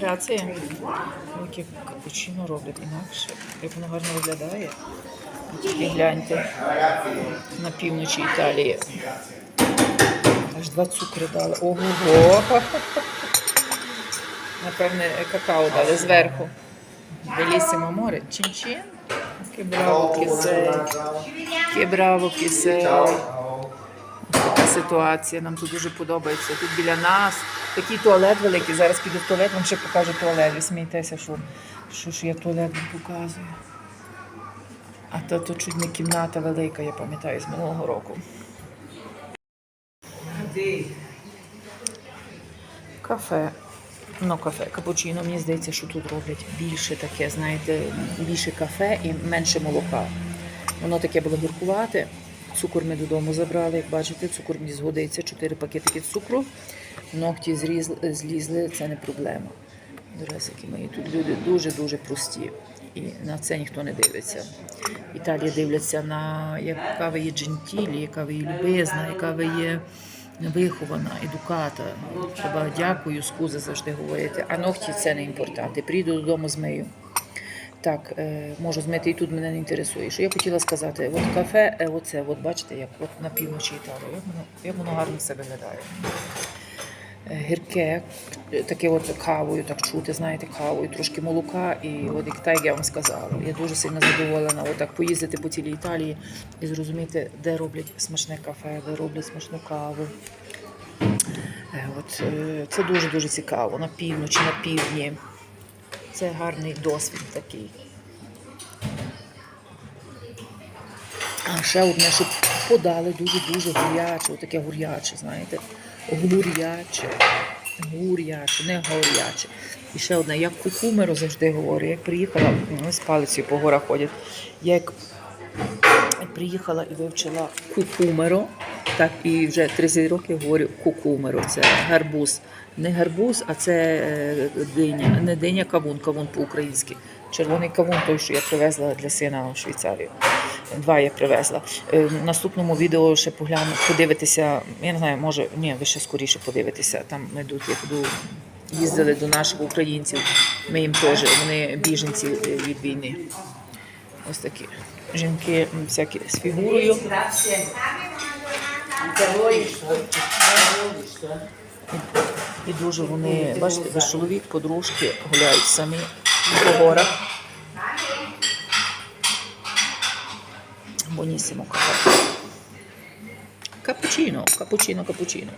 грація. Яке капучино роблять інакше. Як воно гарно виглядає. Тільки гляньте на півночі Італії. Аж два цукри дали. Ого! Напевне, какао дали зверху. Белісимо море. Чин-чин. Ке браво, кисель. Ке браво, кисель. Така ситуація, нам тут дуже подобається. Тут біля нас такий туалет великий. Зараз піду в туалет, вам ще покажу туалет. Ви смієтеся, що, що ж я туалет вам показую. А то тут чуть не кімната велика, я пам'ятаю, з минулого року. Кафе. Ну, кафе, капучино, мені здається, що тут роблять більше таке, знаєте, більше кафе і менше молока. Воно таке було гіркувате. Цукор ми додому забрали, як бачите, цукор мені згодиться, 4 пакетики цукру. Ногті зрізли, злізли, це не проблема. Доресики мої, тут люди дуже-дуже прості. І на це ніхто не дивиться. Італія дивляться на яка ви є джентілі, яка ви є любезна, яка ви є вихована, едуката. Треба дякую, скуза завжди говорити. А ногті це не імпортанти. Прийду додому змию. Так, е, можу змити і тут мене не інтересує. Що я хотіла сказати, от кафе, е, оце, от бачите, як от на півночі Італії, як воно, як воно гарно себе виглядає. Е, Гірке, таке от кавою, так чути, знаєте, кавою, трошки молока, і от як так я вам сказала. Я дуже сильно задоволена отак поїздити по цілій Італії і зрозуміти, де роблять смачне кафе, де роблять смачну каву. От, це дуже-дуже цікаво. На півночі, на півдні. Це гарний досвід такий. А ще одне, щоб подали дуже-дуже гуряче, отаке гуряче, знаєте. Гуряче. Гуряче, не горяче. І ще одне, як кукумеру завжди говорю, як приїхала, з палицею по горах ходять, як приїхала і вивчила кукумеро, так і вже 30 років говорю кукумеро. Це гарбуз. Не гарбуз, а це е, диня. Не диня, кавун, кавун по-українськи. Червоний кавун, той, що я привезла для сина в Швейцарію. Два я привезла. Е, В наступному відео ще погляну, подивитися. Я не знаю, може, ні, ви ще скоріше подивитеся. Там ми тут як до їздили до наших українців. Ми їм теж, вони біженці е, від війни. Ось такі жінки всякі з фігурою. A voi. І дуже вони, бачите, чоловік, подружки гуляють самі по горах. Бонісімо кафе. Капучино, капучино, капучино.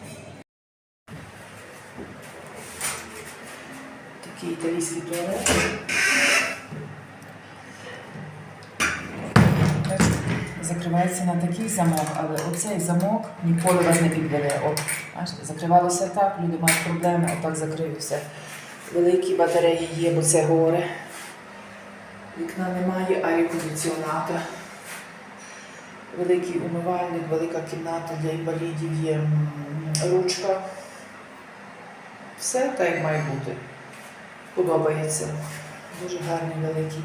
Такий італійський туалет. Закривається на такий замок, але оцей замок ніколи вас не підведе. От, бачите, закривалося так, люди мають проблеми, отак закрив і все. Великі батареї є, бо це гори. Вікна немає, а є кондиціоната. Великий умивальник, велика кімната для інвалідів є ручка. Все так, як має бути. Подобається. Дуже гарний великий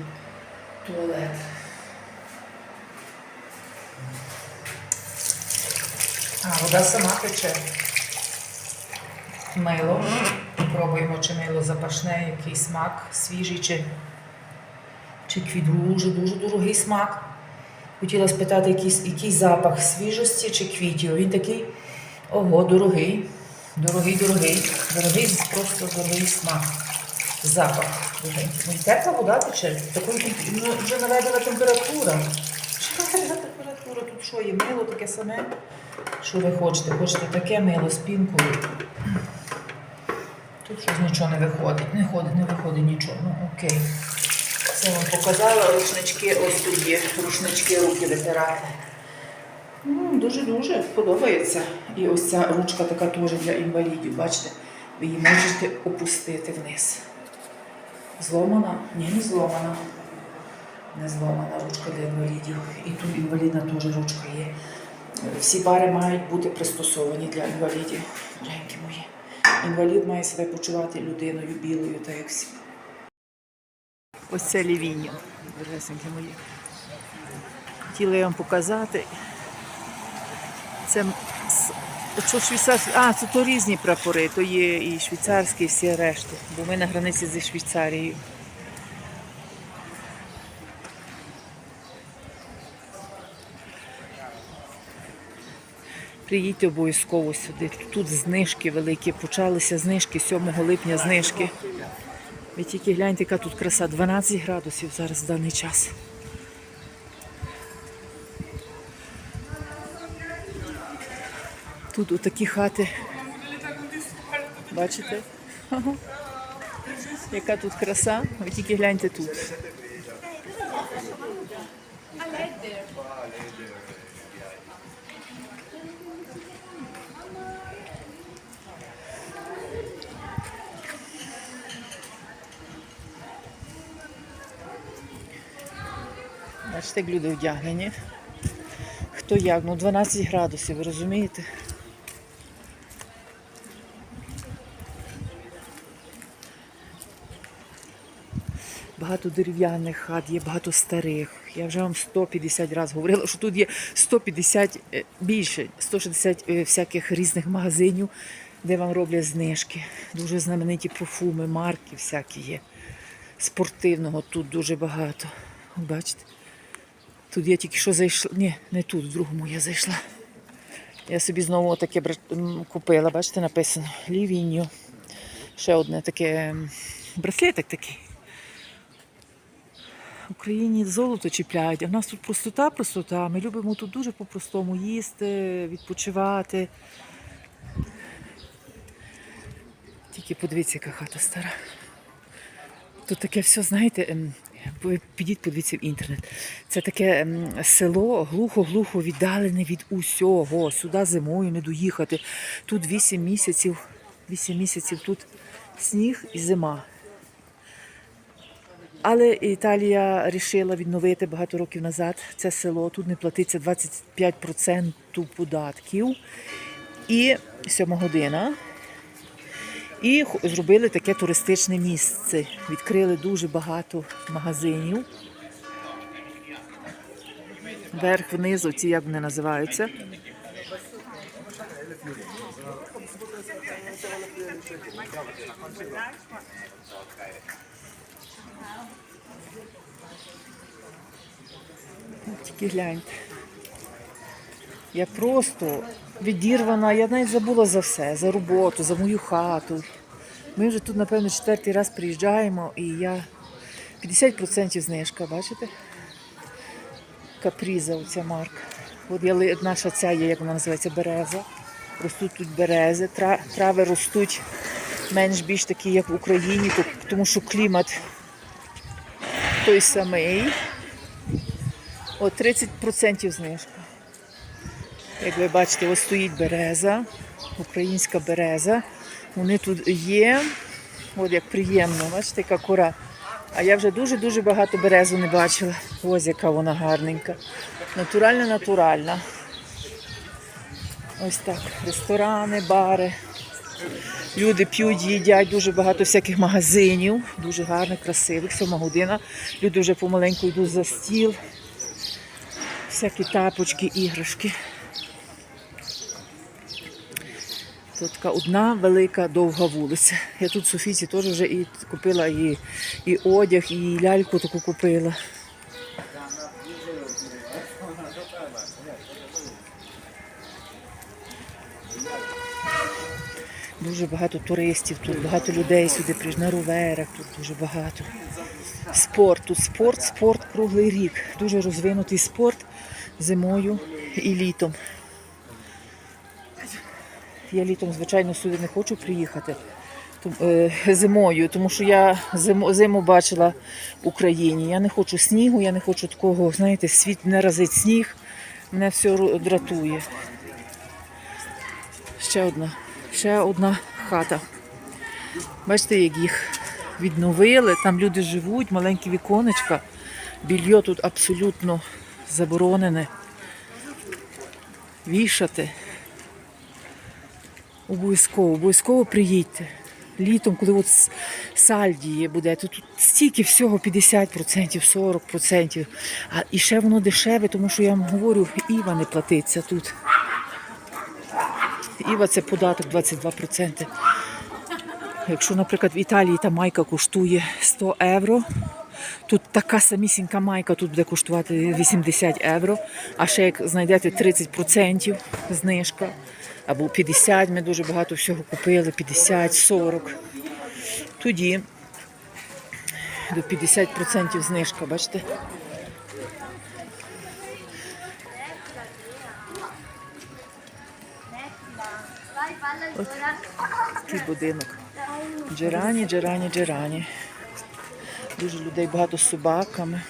туалет. А, вода сама тече. Мило. Пробуємо, чи мило запашне, який смак, свіжий чи, чи квіт дуже дуже дорогий смак. Хотіла спитати, який, який запах свіжості чи квітів. Він такий ого, дорогий. Дорогий, дорогий. Дорогий, просто дорогий смак. Запах. Ну, тепла вода тече. Такої ну, вже наведена температура. Що наведена температура? Тут що є? Мило таке саме. Що ви хочете? Хочете таке мило з пінкою? Тут щось нічого не виходить. Не ходить, не виходить нічого. Ну окей. Це вам показала рушнички, ось тут є рушнички руки витирати. Ну, Дуже-дуже подобається. І ось ця ручка така теж для інвалідів. Бачите, ви її можете опустити вниз. Зломана? Ні, не зломана. Не зломана ручка для інвалідів. І тут інвалідна теж ручка є. Всі бари мають бути пристосовані для інвалідів. Доренькі мої. Інвалід має себе почувати людиною білою, так як всі. Ось це лівіння, дорогесенькі мої. Хотіла я вам показати. Це що швейцарські. А, це то різні прапори, то є і швейцарські, і всі решти. Бо ми на границі зі Швейцарією. Приїдьте обов'язково сюди. Тут знижки великі. Почалися знижки 7 липня знижки. Ви тільки гляньте, яка тут краса. 12 градусів зараз в даний час. Тут отакі хати. Бачите? Яка тут краса? Ви тільки гляньте тут. Бачите, як люди одягнені. Хто як? Ну 12 градусів, ви розумієте? Багато дерев'яних хат, є багато старих. Я вже вам 150 разів говорила, що тут є 150 е, більше, 160 е, всяких різних магазинів, де вам роблять знижки. Дуже знамениті парфуми, марки всякі є. Спортивного тут дуже багато. Бачите? Тут я тільки що зайшла. Ні, не тут, в другому я зайшла. Я собі знову таке купила, бачите, написано Лівіньо. Ще одне таке браслетик такий. В Україні золото чіпляють, а в нас тут простота, простота. Ми любимо тут дуже по-простому їсти, відпочивати. Тільки подивіться, яка хата стара. Тут таке все, знаєте, підіть, подивіться в інтернет. Це таке село глухо-глухо віддалене від усього. Сюди зимою не доїхати. Тут 8 місяців, 8 місяців тут сніг і зима. Але Італія вирішила відновити багато років назад це село. Тут не платиться 25% податків. І 7 година. І зробили таке туристичне місце. Відкрили дуже багато магазинів. Верх, вниз, оці як вони називаються. Тільки гляньте. Я просто відірвана, я навіть забула за все, за роботу, за мою хату. Ми вже тут, напевно, четвертий раз приїжджаємо і я 50% знижка, бачите? Капріза, оця марка. От я наша ця є, як вона називається, береза. Ростуть тут берези, тра- трави ростуть менш більш такі, як в Україні, тому що клімат той самий. От 30% знижка. Як ви бачите, ось стоїть береза, українська береза. Вони тут є. От як приємно, бачите, яка кора. А я вже дуже-дуже багато березу не бачила. Ось яка вона гарненька. Натуральна, натуральна. Ось так. Ресторани, бари. Люди п'ють, їдять, дуже багато всяких магазинів, дуже гарних, красивих, сьома година. Люди вже помаленьку йдуть за стіл. Всякі тапочки, іграшки. Тут така одна велика довга вулиця. Я тут в Софійці теж вже і купила і, і одяг, і ляльку таку купила. Дуже багато туристів тут, багато людей сюди приїжджають на роверах, тут дуже багато. Спорт, тут спорт, спорт круглий рік. Дуже розвинутий спорт зимою і літом. Я літом, звичайно, сюди не хочу приїхати е, зимою, тому що я зиму, бачила в Україні. Я не хочу снігу, я не хочу такого, знаєте, світ не разить сніг, мене все дратує. Ще одна, ще одна хата. Бачите, як їх відновили, там люди живуть, маленькі віконечка. Більйо тут абсолютно заборонене. Вішати. Обов'язково, обов'язково приїдьте. Літом, коли от сальдії буде, то тут стільки всього 50%, 40%. А і ще воно дешеве, тому що я вам говорю, Іва не платиться тут. Іва це податок 22%. Якщо, наприклад, в Італії та майка коштує 100 євро, тут така самісінька майка тут буде коштувати 80 євро. А ще як знайдете 30% знижка або 50, ми дуже багато всього купили, 50, 40. Тоді до 50% знижка, бачите? Такий будинок. Джерані, джерані, джерані. Дуже людей багато з собаками.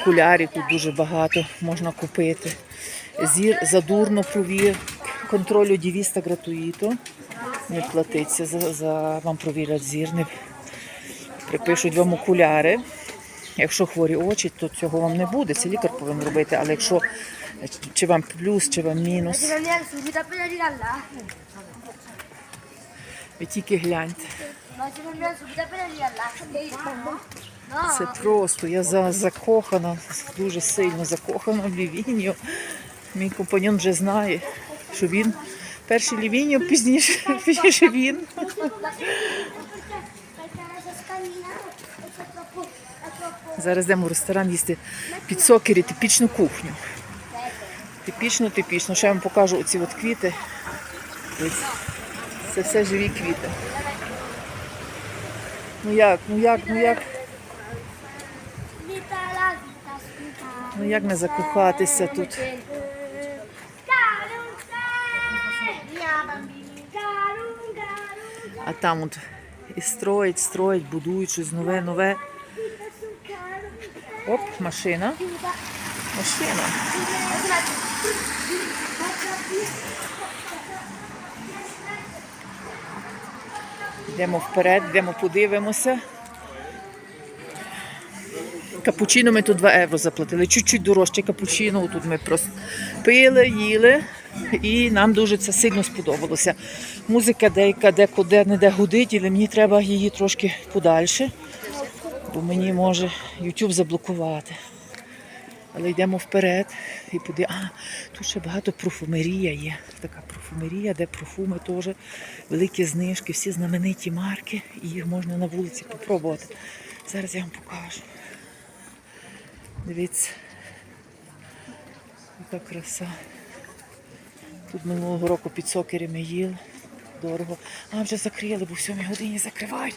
Окулярів тут дуже багато можна купити. Зір задурно провір. Контролю дівіста гратуїто. Не платиться за, за вам провірять зір. Не припишуть вам окуляри. Якщо хворі очі, то цього вам не буде. Це лікар повинен робити. Але якщо чи вам плюс, чи вам мінус, ви тільки гляньте. Це просто. Я за, закохана, дуже сильно закохана в Лівінію. Мій компаньон вже знає, що він перший Лівінію, пізніше, пізніше він. Зараз йдемо в ресторан їсти під сокері типічну кухню. Типічно, типічно. Ще я вам покажу оці от квіти. Ось. Це все живі квіти. Ну як, ну як, ну як? Ну як не закохатися тут? А там от і строять, строять, будують щось нове, нове. Оп, машина. Машина. Йдемо вперед, йдемо подивимося. Капучино ми тут 2 євро заплатили. Чуть-чуть дорожче капучино. Тут ми просто пили, їли, і нам дуже це сильно сподобалося. Музика деяка де-куди не де гудить, але мені треба її трошки подальше, бо мені може YouTube заблокувати. Але йдемо вперед і поди... А, тут ще багато профумерія є. Така профумерія, де профуми теж великі знижки, всі знамениті марки, і їх можна на вулиці попробувати. Зараз я вам покажу. Дивіться, яка краса. Тут минулого року під сокері ми їли. Дорого. А вже закрили, бо в сьомій годині закривають.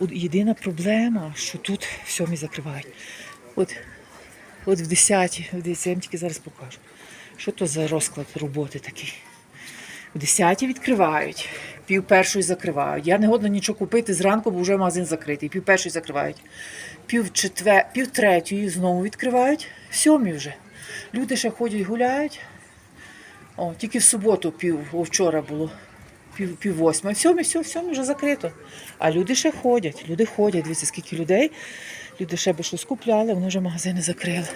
Єдина проблема, що тут в сьомій закривають. От, от в 10, в 10, я вам тільки зараз покажу. Що то за розклад роботи такий? В 10 відкривають, пів першої закривають. Я не годна нічого купити зранку, бо вже магазин закритий. Пів першої закривають. Пів, четвер... пів третьої знову відкривають, в сьомій вже. Люди ще ходять, гуляють. О, тільки в суботу, пів, о, вчора було пів, пів восьми. В сьомій, в сьомій вже закрито. А люди ще ходять, люди ходять. Дивіться, скільки людей. Люди ще би щось купляли, вони вже магазини закрили.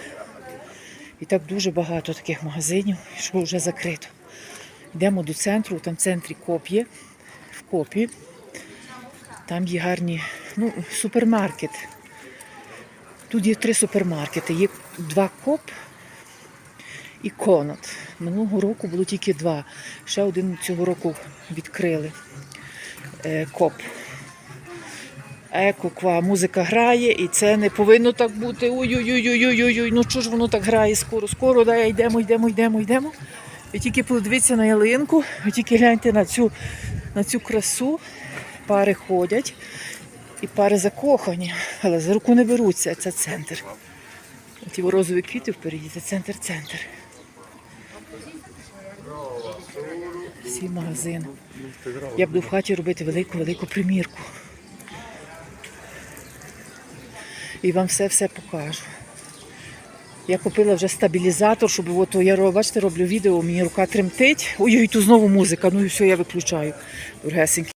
І так дуже багато таких магазинів, що вже закрито. Йдемо до центру, там в центрі коп є, в копі. Там є гарні, ну, супермаркет. Тут є три супермаркети. Є два коп і конот. Минулого року було тільки два. Ще один цього року відкрили е, коп. Еко, ква, музика грає, і це не повинно так бути. Ой-ой-ой-ой-ой-ой. Ну що ж воно так грає скоро, скоро, да, йдемо, йдемо, йдемо, йдемо. Ви тільки подивіться на ялинку, ви тільки гляньте на цю, на цю красу. Пари ходять і пари закохані, але за руку не беруться. Це центр. Ті розові квіти впереді, це центр-центр. Всі магазини. Я буду в хаті робити велику-велику примірку. І вам все-все покажу. Я купила вже стабілізатор, щоб от, я бачите, роблю відео, мені рука тремтить. Ой-ой, тут знову музика. Ну і все, я виключаю. Дорогесенькі.